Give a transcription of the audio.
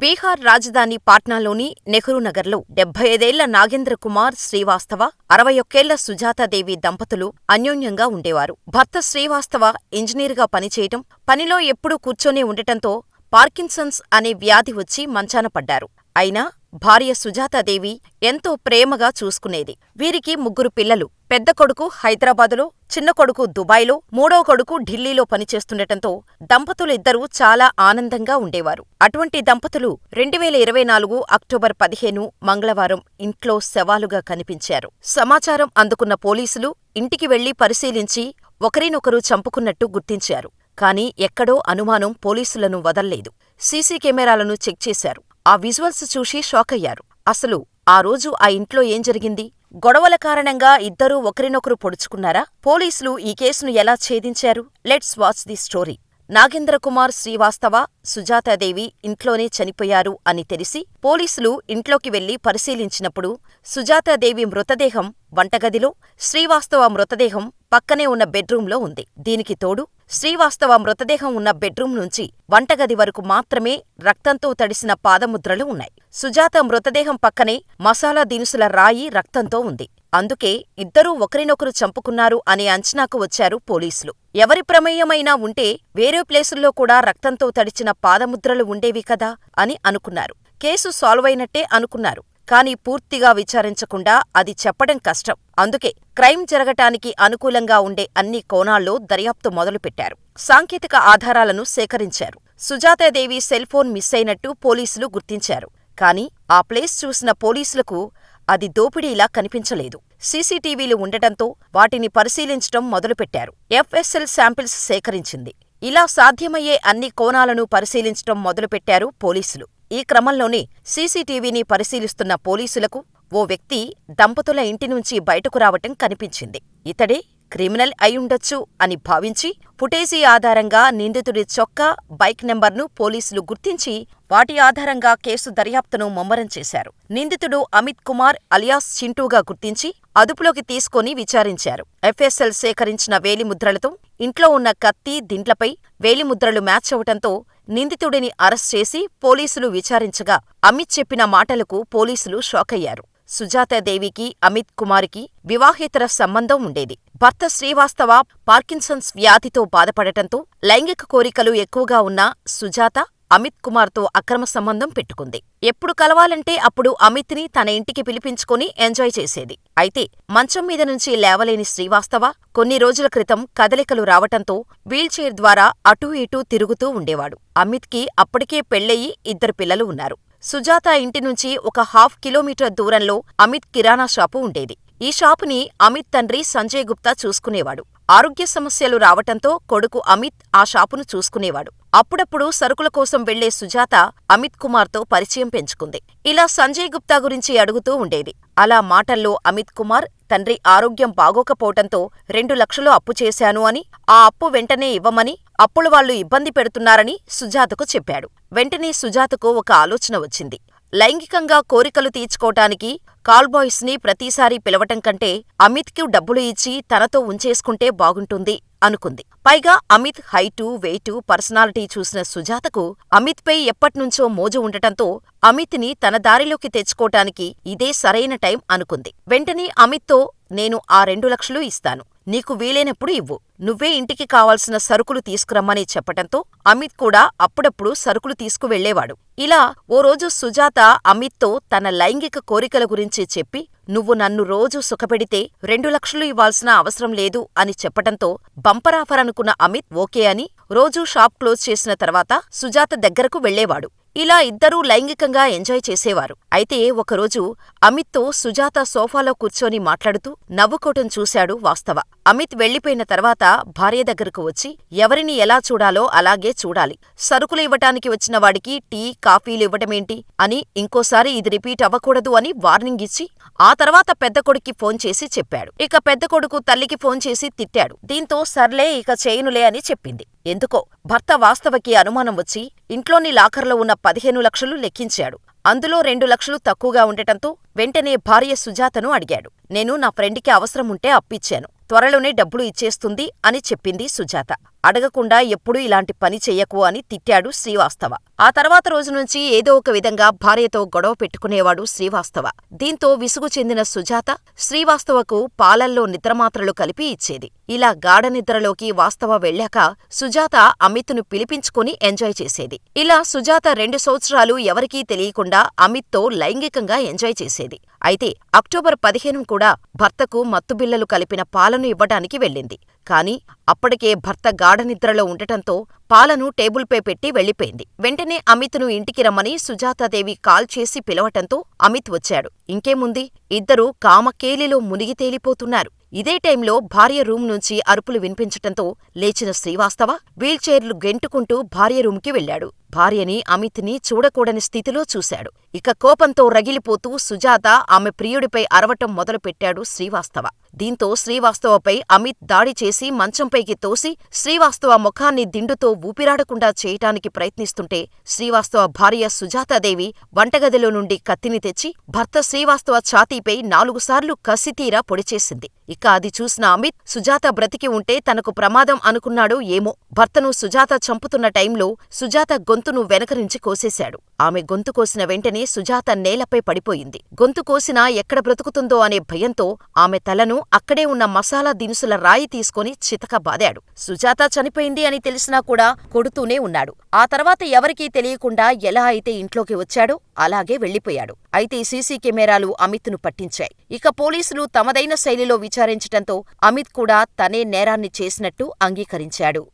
బీహార్ రాజధాని పాట్నాలోని నెహ్రూ నగర్లో డెబ్బై ఐదేళ్ళ నాగేంద్ర కుమార్ శ్రీవాస్తవ, అరవై ఒక్కేళ్ళ సుజాతాదేవి దంపతులు అన్యోన్యంగా ఉండేవారు. భర్త శ్రీవాస్తవ ఇంజనీరుగా పనిచేయటం, పనిలో ఎప్పుడూ కూర్చొనే ఉండటంతో పార్కిన్సన్స్ అనే వ్యాధి వచ్చి మంచాన పడ్డారు. అయినా భార్య సుజాతాదేవి ఎంతో ప్రేమగా చూసుకునేది. వీరికి ముగ్గురు పిల్లలు. పెద్ద కొడుకు హైదరాబాదులో, చిన్న కొడుకు దుబాయ్లో, మూడో కొడుకు ఢిల్లీలో పనిచేస్తుండటంతో దంపతులిద్దరూ చాలా ఆనందంగా ఉండేవారు. అటువంటి దంపతులు రెండువేల ఇరవై నాలుగు అక్టోబర్ పదిహేను మంగళవారం ఇంట్లో శవాలుగా కనిపించారు. సమాచారం అందుకున్న పోలీసులు ఇంటికి వెళ్ళి పరిశీలించి ఒకరినొకరు చంపుకున్నట్టు గుర్తించారు. కానీ ఎక్కడో అనుమానం పోలీసులను వదల్లేదు. సీసీ కెమెరాలను చెక్ చేశారు. ఆ విజువల్స్ చూసి షాకయ్యారు. అసలు ఆ రోజు ఆ ఇంట్లో ఏం జరిగింది? గొడవల కారణంగా ఇద్దరూ ఒకరినొకరు పొడుచుకున్నారా? పోలీసులు ఈ కేసును ఎలా ఛేదించారు? Let's watch the story. Nagendra Kumar Srivastava, Sujatadevi ఇంట్లోనే చనిపోయారు అని తెలిసి పోలీసులు ఇంట్లోకి వెళ్ళి పరిశీలించినప్పుడు సుజాతాదేవి మృతదేహం వంటగదిలో, శ్రీవాస్తవ మృతదేహం పక్కనే ఉన్న బెడ్రూంలో ఉంది. దీనికి తోడు శ్రీవాస్తవ మృతదేహం ఉన్న బెడ్రూం నుంచి వంటగది వరకు మాత్రమే రక్తంతో తడిసిన పాదముద్రలు ఉన్నాయి. సుజాత మృతదేహం పక్కనే మసాలా దినుసుల రాయి రక్తంతో ఉంది. అందుకే ఇద్దరూ ఒకరినొకరు చంపుకున్నారు అనే అంచనాకు వచ్చారు పోలీసులు. ఎవరి ప్రమేయమైనా ఉంటే వేరే ప్లేసుల్లో కూడా రక్తంతో తడిచిన పాదముద్రలు ఉండేవి కదా అని అనుకున్నారు. కేసు సాల్వైనట్టే అనుకున్నారు. కానీ పూర్తిగా విచారించకుండా అది చెప్పడం కష్టం. అందుకే క్రైమ్ జరగటానికి అనుకూలంగా ఉండే అన్ని కోణాల్లో దర్యాప్తు మొదలుపెట్టారు. సాంకేతిక ఆధారాలను సేకరించారు. సుజాతాదేవి సెల్ ఫోన్ మిస్సయినట్టు పోలీసులు గుర్తించారు. కానీ ఆ ప్లేస్ చూసిన పోలీసులకు అది దోపిడీలా కనిపించలేదు. సీసీటీవీలు ఉండటంతో వాటిని పరిశీలించటం మొదలుపెట్టారు. ఎఫ్ఎస్ఎల్ శాంపిల్స్ సేకరించింది. ఇలా సాధ్యమయ్యే అన్ని కోణాలను పరిశీలించటం మొదలుపెట్టారు పోలీసులు. ఈ క్రమంలోనే సీసీటీవీని పరిశీలిస్తున్న పోలీసులకు ఓ వ్యక్తి దంపతుల ఇంటి నుంచి బయటకు రావటం కనిపించింది. ఇతడే క్రిమినల్ అయుండొచ్చు అని భావించి ఫుటేజీ ఆధారంగా నిందితుడి చొక్కా, బైక్ నెంబర్ను పోలీసులు గుర్తించి వాటి ఆధారంగా కేసు దర్యాప్తును ముమ్మరం చేశారు. నిందితుడు అమిత్ కుమార్ అలియాస్ చింటూగా గుర్తించి అదుపులోకి తీసుకొని విచారించారు. ఎఫ్ఎస్ఎల్ సేకరించిన వేలిముద్రలతో ఇంట్లో ఉన్న కత్తి, దింట్లపై వేలిముద్రలు మ్యాచ్ అవటంతో నిందితుడిని అరెస్ట్ చేసి పోలీసులు విచారించగా అమిత్ చెప్పిన మాటలకు పోలీసులు షాకయ్యారు. సుజాతాదేవికి అమిత్ కుమార్కి వివాహేతర సంబంధం ఉండేది. భర్త శ్రీవాస్తవ పార్కిన్సన్స్ వ్యాధితో బాధపడటంతో లైంగిక కోరికలు ఎక్కువగా ఉన్న సుజాత అమిత్ కుమార్తో అక్రమ సంబంధం పెట్టుకుంది. ఎప్పుడు కలవాలంటే అప్పుడు అమిత్ని తన ఇంటికి పిలిపించుకొని ఎంజాయ్ చేసేది. అయితే మంచం మీద నుంచి లేవలేని శ్రీవాస్తవ కొన్ని రోజుల క్రితం కదలికలు రావటంతో వీల్చైర్ ద్వారా అటూ ఇటూ తిరుగుతూ ఉండేవాడు. అమిత్కి అప్పటికే పెళ్ళయి ఇద్దరు పిల్లలు ఉన్నారు. సుజాత ఇంటి నుంచి ఒక హాఫ్ కిలోమీటర్ దూరంలో అమిత్ కిరాణా షాపు ఉండేది. ఈ షాపుని అమిత్ తండ్రి సంజయ్ గుప్తా చూసుకునేవాడు. ఆరోగ్య సమస్యలు రావటంతో కొడుకు అమిత్ ఆ షాపును చూసుకునేవాడు. అప్పుడప్పుడు సరుకుల కోసం వెళ్ళే సుజాత అమిత్ కుమార్తో పరిచయం పెంచుకుంది. ఇలా సంజయ్ గుప్తా గురించి అడుగుతూ ఉండేది. అలా మాటల్లో అమిత్ కుమార్ తండ్రి ఆరోగ్యం బాగోకపోవటంతో రెండు లక్షలు అప్పు చేశాను అని, ఆ అప్పు వెంటనే ఇవ్వమని, అప్పుల వాళ్ళు ఇబ్బంది పెడుతున్నారని సుజాతకు చెప్పాడు. వెంటనే సుజాతకు ఒక ఆలోచన వచ్చింది. లైంగికంగా కోరికలు తీర్చుకోటానికి కాల్బాయ్స్ని ప్రతిసారీ పిలవటం కంటే అమిత్కి డబ్బులు ఇచ్చి తనతో ఉంచేసుకుంటే బాగుంటుంది అనుకుంది. పైగా అమిత్ హైటు, వెయిటు, పర్సనాలిటీ చూసిన సుజాతకు అమిత్పై ఎప్పట్నుంచో మోజు ఉండటంతో అమిత్ని తన దారిలోకి తెచ్చుకోటానికి ఇదే సరైన టైం అనుకుంది. వెంటనే అమిత్తో నేను ఆ రెండు లక్షలు ఇస్తాను. నీకు వీలైనప్పుడు ఇవ్వు. నువ్వే ఇంటికి కావాల్సిన సరుకులు తీసుకురమ్మని చెప్పటంతో అమిత్ కూడా అప్పుడప్పుడు సరుకులు తీసుకువెళ్ళేవాడు. ఇలా ఓ రోజు సుజాత అమిత్తో తన లైంగిక కోరికల గురించి చెప్పి నువ్వు నన్ను రోజూ సుఖపెడితే రెండు లక్షలు ఇవ్వాల్సిన అవసరం లేదు అని చెప్పటంతో బంపరాఫర్ అనుకున్న అమిత్ ఓకే అని రోజూ షాప్ క్లోజ్ చేసిన తర్వాత సుజాత దగ్గరకు వెళ్ళేవాడు. ఇలా ఇద్దరూ లైంగికంగా ఎంజాయ్ చేసేవారు. అయితే ఒకరోజు అమిత్తో సుజాత సోఫాలో కూర్చొని మాట్లాడుతూ నవ్వుకోవటం చూశాడు వాస్తవ. అమిత్ వెళ్ళిపోయిన తర్వాత భార్య దగ్గరకు వచ్చి ఎవరిని ఎలా చూడాలో అలాగే చూడాలి. సరుకులు ఇవ్వటానికి వచ్చిన వాడికి టీ, కాఫీలు ఇవ్వటమేంటి అని ఇంకోసారి ఇది రిపీట్ అవ్వకూడదు అని వార్నింగ్ ఇచ్చి ఆ తర్వాత పెద్ద కొడుక్కి ఫోన్ చేసి చెప్పాడు. ఇక పెద్ద కొడుకు తల్లికి ఫోన్ చేసి తిట్టాడు. దీంతో సర్లే ఇక చేయనులే అని చెప్పింది. ఎందుకో భర్త వాస్తవకి అనుమానం వచ్చి ఇంట్లోని లాకర్లో ఉన్న పదిహేను లక్షలు లెక్కించాడు. అందులో రెండు లక్షలు తక్కువగా ఉండటంతో వెంటనే భార్య సుజాతను అడిగాడు. నేను నా ఫ్రెండ్కి అవసరముంటే అప్పిచ్చాను. త్వరలోనే డబ్బులు ఇచ్చేస్తుంది అని చెప్పింది సుజాత. అడగకుండా ఎప్పుడూ ఇలాంటి పని చెయ్యకు అని తిట్టాడు శ్రీవాస్తవ. ఆ తర్వాత రోజు నుంచి ఏదో ఒక విధంగా భార్యతో గొడవ పెట్టుకునేవాడు శ్రీవాస్తవ. దీంతో విసుగు చెందిన సుజాత శ్రీవాస్తవకు పాలల్లో నిద్రమాత్రలు కలిపి ఇచ్చేది. ఇలా గాఢనిద్రలోకి వాస్తవ వెళ్ళాక సుజాత అమిత్ను పిలిపించుకుని ఎంజాయ్ చేసేది. ఇలా సుజాత రెండు సంవత్సరాలు ఎవరికీ తెలియకుండా అమిత్తో లైంగికంగా ఎంజాయ్ చేసేది. అయితే అక్టోబర్ పదిహేను కూడా భర్తకు మత్తుబిల్లలు కలిపిన పాల పాలను ఇవ్వటానికి వెళ్ళింది. కాని అప్పటికే భర్త గాఢనిద్రలో ఉండటంతో పాలను టేబుల్పై పెట్టి వెళ్ళిపోయింది. వెంటనే అమిత్ను ఇంటికి రమ్మని సుజాతాదేవి కాల్ చేసి పిలవటంతో అమిత్ వచ్చాడు. ఇంకేముంది ఇద్దరూ కామకేలిలో మునిగి తేలిపోతున్నారు. ఇదే టైంలో భార్య రూం నుంచి అరుపులు వినిపించటంతో లేచిన శ్రీవాస్తవ వీల్చైర్లు గెంటుకుంటూ భార్య రూంకి వెళ్ళాడు. భార్యని అమిత్ని చూడకూడని స్థితిలో చూశాడు. ఇక కోపంతో రగిలిపోతూ సుజాత ఆమె ప్రియుడిపై అరవటం మొదలుపెట్టాడు శ్రీవాస్తవ. దీంతో శ్రీవాస్తవపై అమిత్ దాడి చేసి మంచంపైకి తోసి శ్రీవాస్తవ ముఖాన్ని దిండుతో ఊపిరాడకుండా చేయటానికి ప్రయత్నిస్తుంటే శ్రీవాస్తవ భార్య సుజాతాదేవి వంటగదిలో నుండి కత్తిని తెచ్చి భర్త శ్రీవాస్తవ ఛాతీపై నాలుగుసార్లు కసితీరా పొడిచేసింది. ఇక అది చూసిన అమిత్ సుజాత బ్రతికి ఉంటే తనకు ప్రమాదం అనుకున్నాడో ఏమో భర్తను సుజాత చంపుతున్న టైంలో సుజాత గొంతును వెనకరించి కోసేశాడు. ఆమె గొంతు కోసిన వెంటనే సుజాత నేలపై పడిపోయింది. గొంతు కోసినా ఎక్కడ బ్రతుకుతుందో అనే భయంతో ఆమె తలను అక్కడే ఉన్న మసాలా దినుసుల రాయి తీసుకుని చితకబాదాడు. సుజాత చనిపోయింది అని తెలిసినా కూడా కొడుతూనే ఉన్నాడు. ఆ తర్వాత ఎవరికీ తెలియకుండా ఎలా అయితే ఇంట్లోకి వచ్చాడో అలాగే వెళ్ళిపోయాడు. అయితే సీసీ కెమెరాలు అమిత్ను పట్టించాయి. ఇక పోలీసులు తమదైన శైలిలో విచారించటంతో అమిత్ కూడా తనే నేరాన్ని చేసినట్టు అంగీకరించాడు.